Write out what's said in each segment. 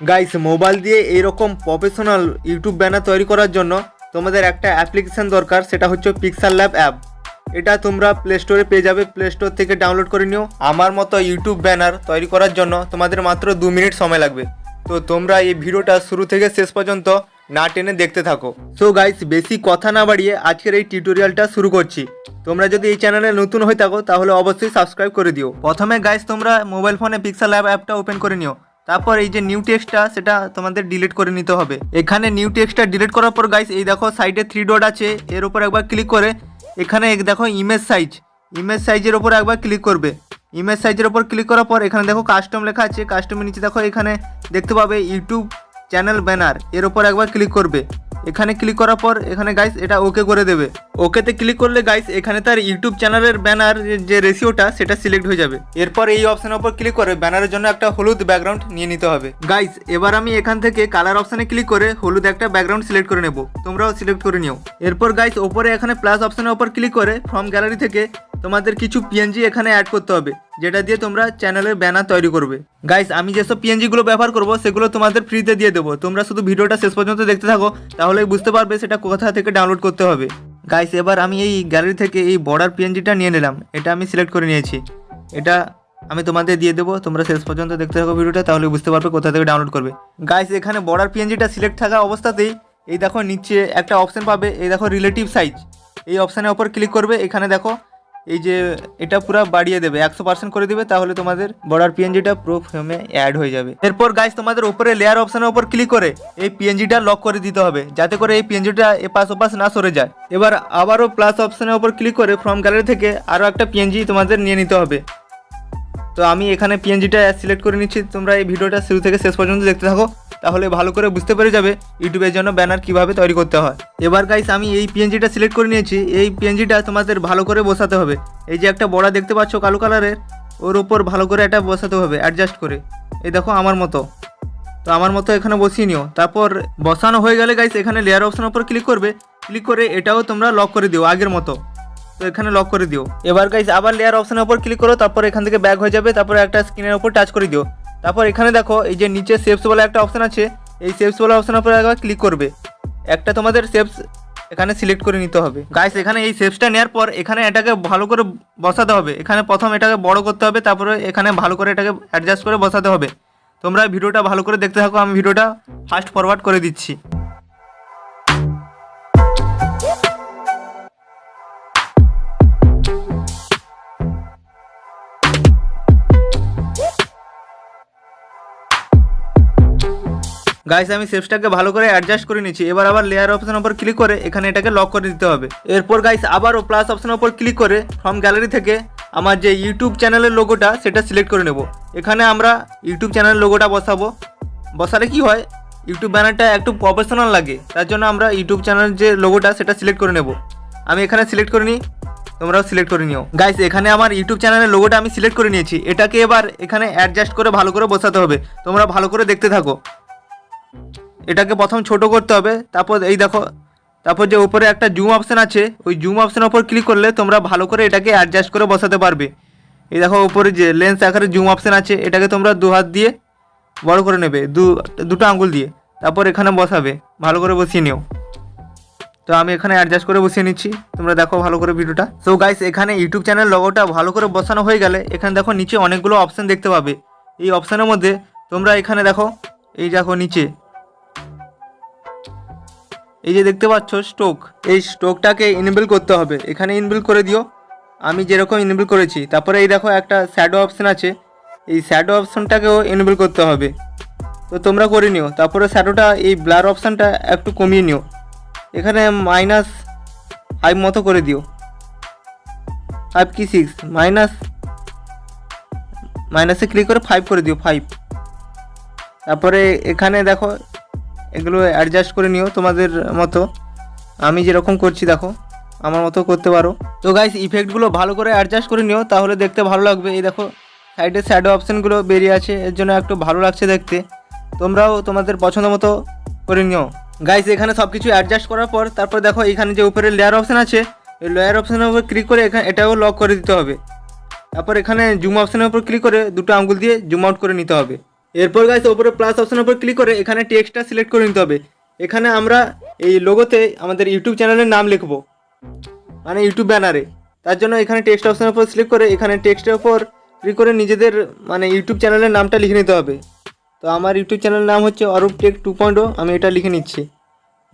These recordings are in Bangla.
গাইস মোবাইল দিয়ে এইরকম প্রফেশনাল ইউটিউব ব্যানার তৈরি করার জন্য তোমাদের একটা অ্যাপ্লিকেশন দরকার, সেটা হচ্ছে পিক্সাল ল্যাব অ্যাপ এটা তোমরা প্লে স্টোরে পেয়ে যাবে। প্লে স্টোর থেকে ডাউনলোড করে নিও। আমার মতো ইউটিউব ব্যানার তৈরি করার জন্য তোমাদের মাত্র দু মিনিট সময় লাগবে। তো তোমরা এই ভিডিওটা শুরু থেকে শেষ পর্যন্ত না টেনে দেখতে থাকো। সো গাইস বেশি কথা না বাড়িয়ে আজকের এই টিউটোরিয়ালটা শুরু করছি। তোমরা যদি এই চ্যানেলে নতুন হয়ে থাকো, তাহলে অবশ্যই সাবস্ক্রাইব করে দিও। প্রথমে গাইস তোমরা মোবাইল ফোনে পিক্সাল অ্যাপ অ্যাপটা ওপেন করে নিও। তারপর এই যে নিউ টেক্সটটা সেটা তোমাদের ডিলিট করে নিতে হবে। এখানে নিউ টেক্সটটা ডিলিট করার পর গাইস এই দেখো সাইডে থ্রি ডট আছে, এর উপর একবার ক্লিক করে, এখানে দেখো ইমেজ সাইজ ইমেজ সাইজের ওপর একবার ক্লিক করবে। ইমেজ সাইজের ওপর ক্লিক করার পর, এখানে দেখো কাস্টম লেখা আছে কাস্টমের নিচে দেখো এখানে দেখতে পাবে ইউটিউব চ্যানেল ব্যানার এর ওপর একবার ক্লিক করবে। এখানে ক্লিক করার পর এখানে গাইস এটা ওকে করে দেবে। ওকেতে ক্লিক করলে গাইস এখানে তার ইউটিউব চ্যানেলের ব্যানার যে রেশিওটা সেটা সিলেক্ট হয়ে যাবে। এরপর এই অপশনের উপর ক্লিক করে ব্যানারের জন্য একটা হলুদ ব্যাকগ্রাউন্ড নিয়ে নিতে হবে। গাইস এবার আমি এখান থেকে কালার অপশনে ক্লিক করে হলুদ একটা ব্যাকগ্রাউন্ড সিলেক্ট করে নেব। তোমরাও সিলেক্ট করে নিও। এরপর গাইস ওপরে এখানে প্লাস অপশনের উপর ক্লিক করে ফ্রম গ্যালারি থেকে তোমাদের কিছু পিএনজি এখানে অ্যাড করতে হবে, যেটা দিয়ে তোমরা চ্যানেলের ব্যানার তৈরি করবে। গাইস আমি যেসব পিএনজি গুলো ব্যবহার করব, সেগুলো তোমাদের ফ্রিতে দিয়ে দেবো। তোমরা শুধু ভিডিওটা শেষ পর্যন্ত দেখতে থাকো, তাহলেই বুঝতে পারবে সেটা কোথা থেকে ডাউনলোড করতে হবে। গাইস এবার আমি এই গ্যালারি থেকে এই বর্ডার পিএনজিটা নিয়ে নিলাম। এটা আমি সিলেক্ট করে নিয়েছি। এটা আমি তোমাদের দিয়ে দেবো। তোমরা শেষ পর্যন্ত দেখতে থাকো ভিডিওটা তাহলে বুঝতে পারবে কোথা থেকে ডাউনলোড করবে। গাইস এখানে বর্ডার পিএনজিটা সিলেক্ট থাকা অবস্থাতেই, এই দেখো নিচে একটা অপশন পাবে, এই দেখো রিলেটিভ সাইজ এই অপশানের ওপর ক্লিক করবে। এখানে দেখো এই যে এটা পুরো বাড়িয়ে দেবে, একশো পার্সেন্ট করে দেবে, তাহলে তোমাদের বর্ডার পিএনজিটা প্রো ফ্রেমে অ্যাড হয়ে যাবে। এরপর গাইস তোমাদের উপরে লেয়ার অপশনের উপর ক্লিক করে এই পিএনজিটা লক করে দিতে হবে, যাতে করে এই পিএনজিটা এপাশ ওপাশ না সরে যায়। এবার আবারও প্লাস অপশনের উপর ক্লিক করে ফ্রম গ্যালারি থেকে আরও একটা পিএনজি তোমাদের নিয়ে নিতে হবে। তো আমি এখানে পিএনজিটা সিলেক্ট করে নিচ্ছি, তোমরা এই ভিডিওটা শুরু থেকে শেষ পর্যন্ত দেখতে থাকো। তাহলে ভালো করে বুঝতে পেরে যাবে ইউটিউবের জন্য ব্যানার কীভাবে তৈরি করতে হয়। এবার গাইস আমি এই পিএনজিটা সিলেক্ট করে নিয়েছি। এই পিএনজিটা তোমাদের ভালো করে বসাতে হবে। এই যে একটা বড়া দেখতে পাচ্ছ কালো কালারের ওর উপর ভালো করে এটা বসাতে হবে অ্যাডজাস্ট করে। এই দেখো আমার মতো। তো আমার মতো এখানে বসিয়ে নিও। তারপর বসানো হয়ে গেলে গাইস এখানে লেয়ার অপশনের উপর ক্লিক করবে। ক্লিক করে এটাও তোমরা লক করে দিও, আগের মতো। তো এখানে লক করে দিও। এবার গাইস আবার লেয়ার অপশনের উপর ক্লিক করো, তারপর এখান থেকে ব্যাক হয়ে যাবে। তারপর একটা স্ক্রিনের উপর টাচ করে দিও। তারপর এখানে দেখো, এই যে নিচে শেপস বলে একটা অপশান আছে, এই শেপস বলে অপশানের উপরে একবার ক্লিক করবে। একটা তোমাদের শেপস এখানে সিলেক্ট করে নিতে হবে। গাইস এখানে এই শেপসটা নেওয়ার পর এখানে এটাকে ভালো করে বসাতে হবে। এখানে প্রথম এটাকে বড় করতে হবে, তারপরে এখানে ভালো করে এটাকে অ্যাডজাস্ট করে বসাতে হবে। তোমরা ভিডিওটা ভালো করে দেখতে থাকো, আমি ভিডিওটা ফাস্ট ফরওয়ার্ড করে দিচ্ছি। গাইস আমি শেপসটাকে ভালো করে অ্যাডজাস্ট করে নিচ্ছি। এবার আবার লেয়ার অপশনের উপর ক্লিক করে এখানে এটাকে লক করে দিতে হবে। এরপর গাইস আবারও প্লাস অপশনের উপর ক্লিক করে ফ্রম গ্যালারি থেকে আমার যে ইউটিউব চ্যানেলের লোগোটা সেটা সিলেক্ট করে নেব। এখানে আমরা ইউটিউব চ্যানেলের লোগোটা বসাবো। বসালে কি হয়? ইউটিউব ব্যানারটা একটু প্রফেশনাল লাগে। তার জন্য আমরা ইউটিউব চ্যানেলের যে লোগোটা সেটা সিলেক্ট করে নেব। আমি এখানে সিলেক্ট করে নিই তোমরাও সিলেক্ট করে নিও। গাইস এখানে আমার ইউটিউব চ্যানেলের লোগোটা আমি সিলেক্ট করে নিয়েছি। এটাকে এবার এখানে অ্যাডজাস্ট করে ভালো করে বসাতে হবে। তোমরা ভালো করে দেখতে থাকো। এটাকে প্রথম ছোট করতে হবে। তারপর এই দেখো, তারপর যে উপরে একটা জুম অপশন আছে, ওই জুম অপশনের ওপর ক্লিক করলে তোমরা ভালো করে এটাকে অ্যাডজাস্ট করে বসাতে পারবে। এই দেখো উপরে যে লেন্স আকারে জুম অপশান আছে, এটাকে তোমরা দু হাত দিয়ে বড় করে নেবে, দু, দুটো আঙ্গুল দিয়ে। তারপর এখানে বসাবে, ভালো করে বসিয়ে নিও। তো আমি এখানে অ্যাডজাস্ট করে বসিয়ে নিচ্ছি, তোমরা দেখো ভালো করে ভিডিওটা। সো গাইস এখানে ইউটিউব চ্যানেল লগোটা ভালো করে বসানো হয়ে গেলে, এখানে দেখো নিচে অনেকগুলো অপশান দেখতে পাবে। এই অপশানের মধ্যে তোমরা এখানে দেখো, এই দেখো নিচে এই যে দেখতে পাচ্ছ স্টোক এই স্টোকটাকে ইনেবল করতে হবে। এখানে ইনবিল করে দিও। আমি যেরকম ইনেবল করেছি, তারপরে এই দেখো একটা শ্যাডো অপশান আছে। এই শ্যাডো অপশানটাকেও ইনেবল করতে হবে। তো তোমরা করে নিও। তারপরে শ্যাডোটা এই ব্লার অপশানটা একটু কমিয়ে নিও। এখানে মাইনাস ফাইভ মতো করে দিও। ফাইভ কি সিক্স মাইনাস মাইনাসে ক্লিক করে ফাইভ করে দিও ফাইভ তারপরে এখানে দেখো এগুলো অ্যাডজাস্ট করে নিও তোমাদের মতো। আমি যেরকম করছি, দেখো, আমার মতো করতে পারো। তো গাইস ইফেক্টগুলো ভালো করে অ্যাডজাস্ট করে নিও, তাহলে দেখতে ভালো লাগবে। এই দেখো সাইডে শ্যাডো অপশানগুলো বেরিয়ে আছে, এর জন্য একটু ভালো লাগছে দেখতে। তোমরাও তোমাদের পছন্দ মতো করে নিও। গাইস এখানে সব কিছু অ্যাডজাস্ট করার পর, তারপর দেখো, এখানে যে উপরে লেয়ার অপশান আছে, এই লেয়ার অপশানের উপর ক্লিক করে এখানে এটাও লক করে দিতে হবে। তারপর এখানে জুম অপশানের উপর ক্লিক করে দুটো আঙ্গুল দিয়ে জুম আউট করে নিতে হবে। এরপর গাইস ওপরে প্লাস অপশনের উপর ক্লিক করে এখানে টেক্সটটা সিলেক্ট করে নিতে হবে। এখানে আমরা এই লোগোতে আমাদের ইউটিউব চ্যানেলের নাম লিখব। মানে ইউটিউব ব্যানারে তার জন্য এখানে টেক্সট অপশনের উপর সিলেক্ট করে এখানে টেক্সটের উপর ক্লিক করে নিজেদের মানে ইউটিউব চ্যানেলের নামটা লিখে নিতে হবে। তো আমার ইউটিউব চ্যানেলের নাম হচ্ছে অরূপ টেক টু পয়েন্ট আমি এটা লিখে নিচ্ছি।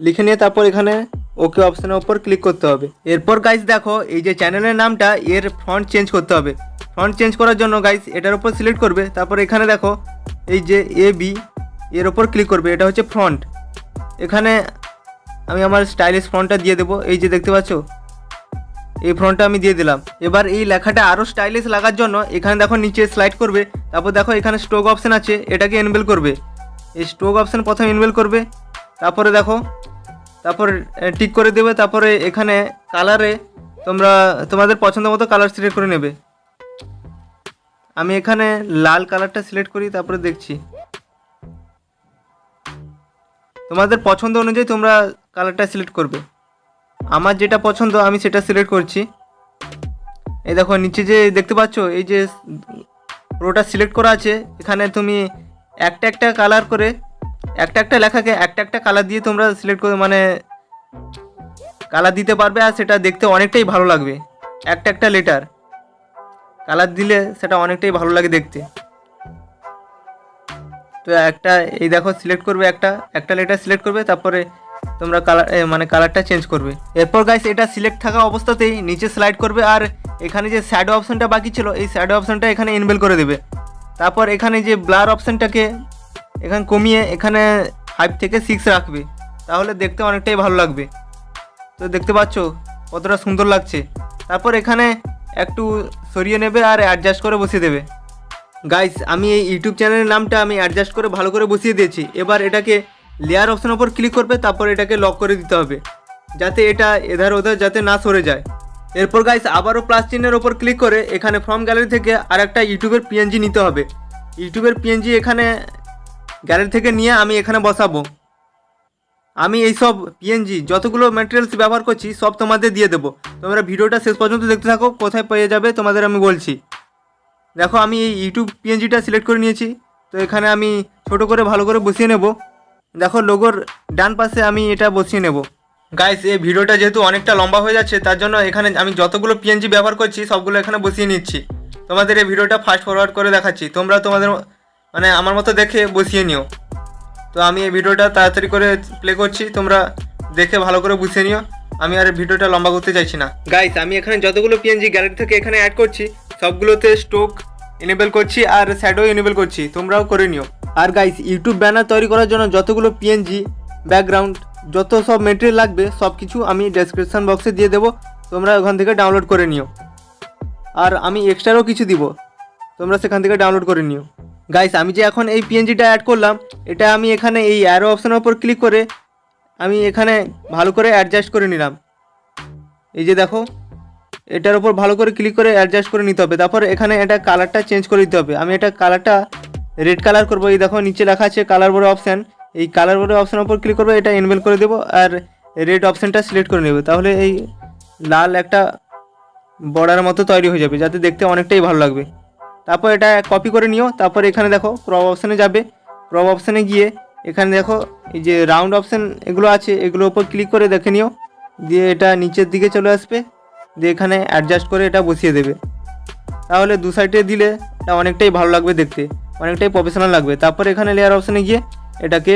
লিখে নিয়ে তারপর এখানে ওকে অপশানের উপর ক্লিক করতে হবে। এরপর গাইস দেখো এই যে চ্যানেলের নামটা, এর ফ্রন্ট চেঞ্জ করতে হবে। ফ্রন্ট চেঞ্জ করার জন্য গাইস এটার উপর সিলেক্ট করবে। তারপর এখানে দেখো এই যে এ বি এর ওপর ক্লিক করবে, এটা হচ্ছে ফ্রন্ট এখানে আমি আমার স্টাইলিশ ফ্রন্টটা দিয়ে দেবো। এই যে দেখতে পাচ্ছো? এই ফ্রন্টটা আমি দিয়ে দিলাম। এবার এই লেখাটা আরও স্টাইলিশ লাগার জন্য এখানে দেখো নিচে স্লাইড করবে। তারপর দেখো এখানে স্টোক অপশান আছে, এটাকে এনবেল করবে। এই স্টোক অপশান প্রথমে এনবেল করবে। তারপরে দেখো, তারপর টিক করে দেবে। তারপরে এখানে কালারে তোমরা, তোমাদের পছন্দ মতো কালার সিলেক্ট করে নেবে। আমি এখানে লাল কালারটা সিলেক্ট করি, তারপরে দেখছি। তোমাদের পছন্দ অনুযায়ী তোমরা কালারটা সিলেক্ট করবে। আমার যেটা পছন্দ, আমি সেটা সিলেক্ট করছি। এই দেখো, নিচে যে দেখতে পাচ্ছ, এই যে পুরোটা সিলেক্ট করা আছে, এখানে তুমি একটা একটা কালার করে, একটা একটা লেখাকে একটা একটা কালার দিয়ে তোমরা সিলেক্ট করে মানে কালার দিতে পারবে আর সেটা দেখতে অনেকটাই ভালো লাগবে। একটা একটা লেটার। কালার দিলে সেটা অনেকটাই ভালো লাগে দেখতে। তো একটা, এই দেখো সিলেক্ট করবে একটা একটা লেটার সিলেক্ট করবে, তারপরে তোমরা কালার মানে কালারটা চেঞ্জ করবে। এরপর গাইস এটা সিলেক্ট থাকা অবস্থাতেই নিচে স্লাইড করবে আর এখানে যে শ্যাডো অপশানটা বাকি ছিল, এই শ্যাডো অপশানটা এখানে ইনবেল করে দেবে। তারপর এখানে যে ব্লার অপশানটাকে এখানে কমিয়ে এখানে ফাইভ থেকে সিক্স রাখবে, তাহলে দেখতে অনেকটাই ভালো লাগবে। তো দেখতে পাচ্ছ কতটা সুন্দর লাগছে। তারপর এখানে একটু সরিয়ে নেবে আর অ্যাডজাস্ট করে বসিয়ে দেবে। গাইস আমি এই ইউটিউব চ্যানেলের নামটা আমি অ্যাডজাস্ট করে ভালো করে বসিয়ে দিয়েছি। এবার এটাকে লেয়ার অপশনের ওপর ক্লিক করবে, তারপর এটাকে লক করে দিতে হবে। যাতে এটা এধার ওধার যাতে না সরে যায়। এরপর গাইস আবারও প্লাস চিহ্নের ওপর ক্লিক করে এখানে ফর্ম গ্যালারি থেকে আর একটা ইউটিউবের পিএনজি নিতে হবে। ইউটিউবের পিএনজি এখানে গ্যালারি থেকে নিয়ে আমি এখানে বসাবো। আমি এই সব পিএনজি যতগুলো ম্যাটেরিয়ালস ব্যবহার করছি, সব তোমাদের দিয়ে দেবো। তোমরা ভিডিওটা শেষ পর্যন্ত দেখতে থাকো, কোথায় পেয়ে যাবে তোমাদের আমি বলছি। দেখো, আমি এই ইউটিউব পিএনজিটা সিলেক্ট করে নিয়েছি। তো এখানে আমি ছোট করে, ভালো করে বসিয়ে নেব। দেখো লোগোর ডান পাশে আমি এটা বসিয়ে নেব। গাইস এই ভিডিওটা যেহেতু অনেকটা লম্বা হয়ে যাচ্ছে, তার জন্য এখানে আমি যতগুলো পিএনজি ব্যবহার করছি, সবগুলো এখানে বসিয়ে নিচ্ছি। তোমাদের এই ভিডিওটা ফাস্ট ফরওয়ার্ড করে দেখাচ্ছি। তোমরা তোমাদের মানে আমার মতো দেখে বসিয়ে নিও। তো আমি এই ভিডিওটা তাড়াতাড়ি করে প্লে করছি তোমরা দেখে ভালো করে বুঝিয়ে নিও। আমি আর ভিডিওটা লম্বা করতে চাইছি না। গাইস আমি এখানে যতগুলো পিএনজি গ্যালারি থেকে এখানে অ্যাড করছি সবগুলোতে স্টোক এনেবল করছি আর শ্যাডো এনেবল করছি তোমরাও করে নিও। আর গাইস ইউটিউব ব্যানার তৈরি করার জন্য যতগুলো পিএনজি ব্যাকগ্রাউন্ড যত সব মেটেরিয়াল লাগবে সব কিছু আমি ডেসক্রিপশন বক্সে দিয়ে দেবো। তোমরা ওখান থেকে ডাউনলোড করে নিও। আর আমি এক্সট্রারও কিছু দিব। তোমরা সেখান থেকে ডাউনলোড করে নিও। গাইস আমি যে এখন এই পিএনজিটা অ্যাড করলাম, এটা আমি এখানে এই অ্যারো অপশানের উপর ক্লিক করে আমি এখানে ভালো করে অ্যাডজাস্ট করে নিলাম। এই যে দেখো, এটার উপর ভালো করে ক্লিক করে অ্যাডজাস্ট করে নিতে হবে। তারপর এখানে এটা কালারটা চেঞ্জ করে দিতে হবে। আমি এটা কালারটা রেড কালার করব। এই দেখো, নিচে লেখা আছে কালার বড় অপশান এই কালার বড় অপশানের উপর ক্লিক করব, এটা এনবেল করে দেবো আর রেড অপশানটা সিলেক্ট করে নেবে। তাহলে এই লাল একটা বর্ডার মতো তৈরি হয়ে যাবে, যাতে দেখতে অনেকটাই ভালো লাগবে। তারপর এটা কপি করে নিও। তারপর এখানে দেখো ক্রপ অপশানে যাবে। ক্রপ অপশানে গিয়ে এখানে দেখো এই যে রাউন্ড অপশান এগুলো আছে, এগুলোর উপর ক্লিক করে দেখে নিও। দিয়ে এটা নিচের দিকে চলে আসবে। দিয়ে এখানে অ্যাডজাস্ট করে এটা বসিয়ে দেবে। তাহলে দু সাইডে দিলে এটা অনেকটাই ভালো লাগবে দেখতে। অনেকটাই প্রফেশনাল লাগবে। তারপর এখানে লেয়ার অপশানে গিয়ে এটাকে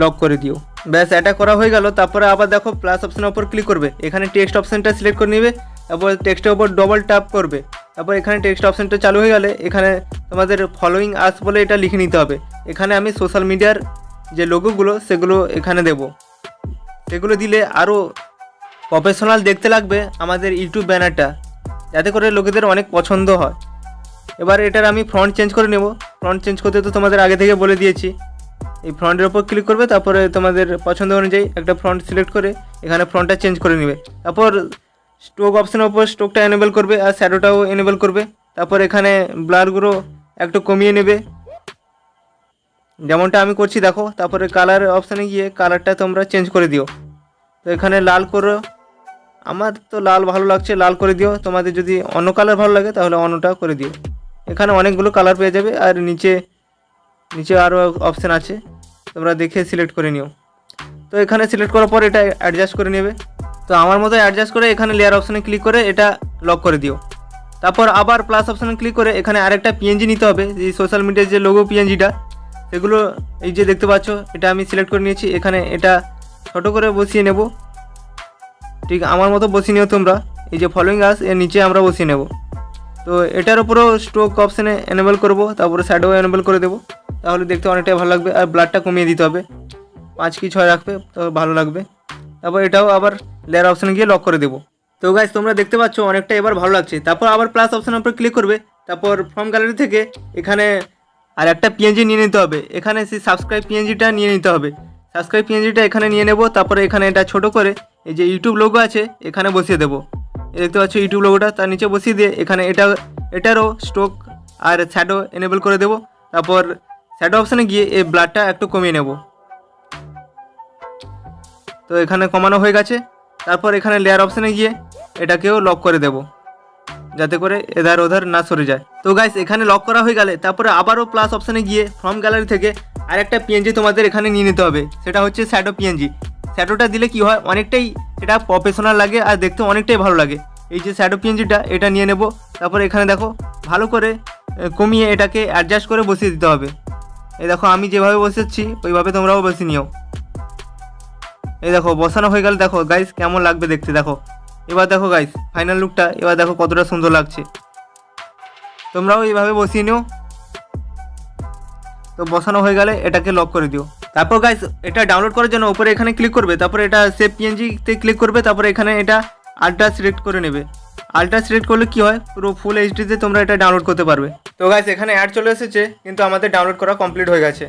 লক করে দিও। ব্যাস, এটা করা হয়ে গেল। তারপরে আবার দেখো প্লাস অপশানের ওপর ক্লিক করবে। এখানে টেক্সট অপশানটা সিলেক্ট করে নেবে। তারপর টেক্সটের ওপর ডবল ট্যাপ করবে। তারপর এখানে টেক্সট অপশানটা চালু হয়ে গেলে এখানে তোমাদের ফলোয়িং আস বলে এটা লিখে নিতে হবে। এখানে আমি সোশ্যাল মিডিয়ার যে লোগোগুলো সেগুলো এখানে দেব। সেগুলো দিলে আরও প্রফেশনাল দেখতে লাগবে আমাদের ইউটিউব ব্যানারটা, যাতে করে লোকেদের অনেক পছন্দ হয়। এবার এটার আমি ফ্রন্ট চেঞ্জ করে নেব। ফ্রন্ট চেঞ্জ করতে তো তোমাদের আগে থেকে বলে দিয়েছি। এই ফ্রন্টের ওপর ক্লিক করবে, তারপরে তোমাদের পছন্দ অনুযায়ী একটা ফ্রন্ট সিলেক্ট করে এখানে ফ্রন্টটা চেঞ্জ করে নেবে। তারপর স্টোক অপশনের ওপর স্টোকটা এনেবল করবে আর শ্যাডোটাও এনেবল করবে। তারপর এখানে ব্লারগুলো একটু কমিয়ে নেবে। যেমনটা আমি করছি, দেখো, তারপরে কালার অপশানে গিয়ে কালারটা তোমরা চেঞ্জ করে দিও। তো এখানে লাল করো। আমার তো লাল ভালো লাগছে, লাল করে দিও। তোমাদের যদি অন্য কালার ভালো লাগে, তাহলে অন্যটা করে দিও। এখানে অনেকগুলো কালার পেয়ে যাবে আর নিচে নিচে আরও অপশান আছে। তোমরা দেখে সিলেক্ট করে নিও। তো এখানে সিলেক্ট করার পর এটা অ্যাডজাস্ট করে নেবে। তো আমার মতো অ্যাডজাস্ট করে এখানে লেয়ার অপশানে ক্লিক করে এটা লক করে দিও। তারপর আবার প্লাস অপশানে ক্লিক করে এখানে আরেকটা পিএনজি নিতে হবে এই সোশ্যাল মিডিয়ার যে লোগো পিএনজিটা সেগুলো এই যে দেখতে পাচ্ছ, এটা আমি সিলেক্ট করে নিয়েছি, এখানে এটা ছোটো করে বসিয়ে নেব। ঠিক আমার মতো বসিয়ে নিও তোমরা, এই যে ফলোয়িং আস এর নিচে আমরা বসিয়ে নেব। তো এটার উপরেও স্ট্রোক অপশানে এনেবল করব, তারপরে শ্যাডো এনেবল করে দেবো, তাহলে দেখতে অনেকটাই ভালো লাগবে, আর ব্লাডটা কমিয়ে দিতে হবে। পাঁচ কি ছয় রাখবে, তো ভালো লাগবে। তারপর এটাও আবার লেয়ার অপশানে গিয়ে লক করে দেবো। তো গাইজ তোমরা দেখতে পাচ্ছ অনেকটা এবার ভালো লাগছে। তারপর আবার প্লাস অপশানের উপর ক্লিক করবে। তারপর ফর্ম গ্যালারি থেকে এখানে আর একটা পিএনজি নিয়ে নিতে হবে। এখানে সেই সাবস্ক্রাইব পিএনজিটা নিয়ে নিতে হবে। সাবস্ক্রাইব পিএনজিটা এখানে নিয়ে নেব। তারপরে এখানে এটা ছোট করে এই যে ইউটিউব লোগো আছে, এখানে বসিয়ে দেবো। দেখতে পাচ্ছ ইউটিউব লোগোটা তার নিচে বসিয়ে দিয়ে এখানে এটা, এটারও স্ট্রোক আর শ্যাডো এনেবল করে দেবো। তারপর শ্যাডো অপশানে গিয়ে এই ব্লাডটা একটু কমিয়ে নেব। তো এখানে কমানো হয়ে গেছে। তারপর এখানে লেয়ার অপশানে গিয়ে এটাকেও লক করে দেব। যাতে করে এধার ওধার না সরে যায়। তো গাইস এখানে লক করা হয়ে গেলে তারপরে আবারও প্লাস অপশানে গিয়ে ফর্ম গ্যালারি থেকে আরেকটা পিএনজি তোমাদের এখানে নিয়ে নিতে হবে। সেটা হচ্ছে শ্যাডো পিএনজি শ্যাডোটা দিলে কি হয়? অনেকটাই সেটা প্রফেশনাল লাগে আর দেখতে অনেকটাই ভালো লাগে। এই যে শ্যাডো পিএনজিটা এটা নিয়ে নেব। তারপর এখানে দেখো, ভালো করে কমিয়ে এটাকে অ্যাডজাস্ট করে বসিয়ে দিতে হবে। এই দেখো, আমি যেভাবে বসেছি, ওইভাবে তোমরাও বসে নিও। এই দেখো, বসানো হয়ে গেল, দেখো গাইস কেমন লাগবে দেখতে, দেখো। এবার দেখো গাইস ফাইনাল লুকটা এবার দেখো কতটা সুন্দর লাগছে। তোমরাও এইভাবে বসিয়ে নিও। তো বসানো হয়ে গেলে এটাকে লক করে দিও। তারপর গাইস এটা ডাউনলোড করার জন্য উপরে এখানে ক্লিক করবে, তারপরে এটা সেভ পিএনজিতে ক্লিক করবে, তারপরে এখানে এটা আলট্রা সিলেক্ট করে নেবে। আলট্রা সিলেক্ট করলে কি হয়? পুরো ফুল এইচডিতে তোমরা এটা ডাউনলোড করতে পারবে। তো গাইস এখানে অ্যাড চলে এসেছে, কিন্তু আমাদের ডাউনলোড করা কমপ্লিট হয়ে গেছে।